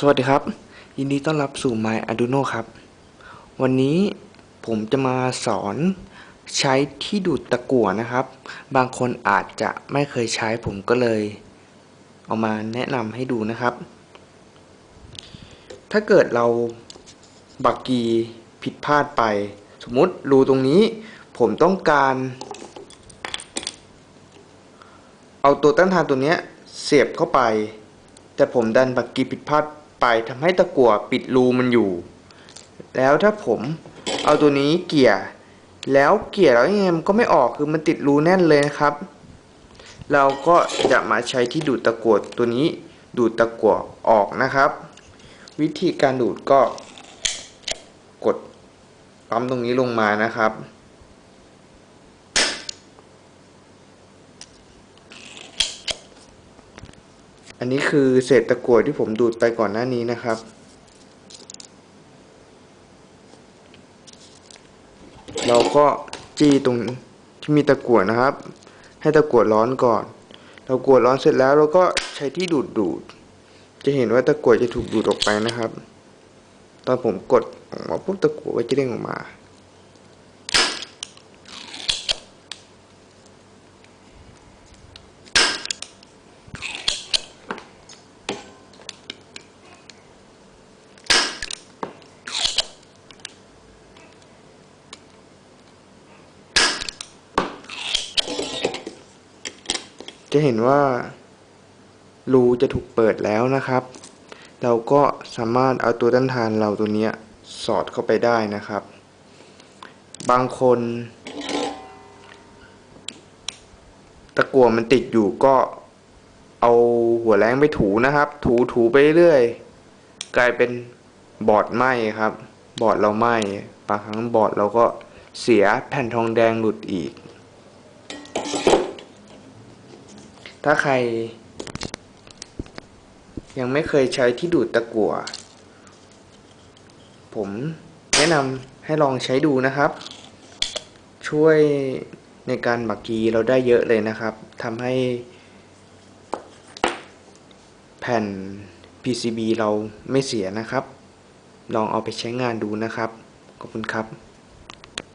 สวัสดีครับ ยินดีต้อนรับสู่ My Arduino ครับ วันนี้ผมจะมาสอนใช้ที่ดูดตะกั่วนะครับ บางคนอาจจะไม่เคยใช้ผมก็เลย เอามาแนะนำให้ดูนะครับ ถ้าเกิดเราบักกีผิดพลาดไป สมมติรูตรงนี้ ผมต้องการ เอาตัวต้านทานตัวเนี้ยเสียบเข้าไปแต่ผมดันบักกีผิดพลาด ไปทำให้ตะกั่วปิดรูมันอยู่ แล้วถ้าผมเอาตัวนี้เกี่ย แล้วเกี่ยแล้วยังไงมันก็ไม่ออกคือมันติดรูแน่นเลยนะครับ เราก็จะมาใช้ที่ดูดตะกั่วตัวนี้ดูดตะกั่วออกนะครับ วิธีการดูดก็กดปั๊มตรงนี้ลงมานะครับ อันนี้คือเศษตะกั่วที่ผมดูดไปก่อนหน้านี้นะครับ เราก็จี้ตรงที่มีตะกั่วนะครับ ให้ตะกั่วร้อนก่อนตะกั่วร้อนเสร็จแล้วเราก็ใช้ที่ดูดดูด จะเห็นว่าตะกั่วจะถูกดูดออกไปนะครับ ตอนผมกดออกมาปุ๊บตะกั่วก็จะเด้งออกมา จะเห็นว่ารูจะถูกเปิดแล้วนะครับ เราก็สามารถเอาตัวต้านทานเราตัวนี้สอดเข้าไปได้นะครับ บางคน ตะกั่วมันติดอยู่ก็เอาหัวแรงไปถูนะครับ ถูถูไปเรื่อยกลายเป็นบอดไหมครับ บอดเราไหมบางครั้งบอดเราก็เสียแผ่นทองแดงหลุดอีก ถ้าใคร ยังไม่เคยใช้ที่ดูดตะกั่ว ผมแนะนำให้ลองใช้ดูนะครับ ช่วยในการหมักกีเราได้เยอะเลยนะครับทำให้ แผ่น PCB เราไม่เสียนะครับ ลองเอาไปใช้งานดูนะครับ ขอบคุณครับ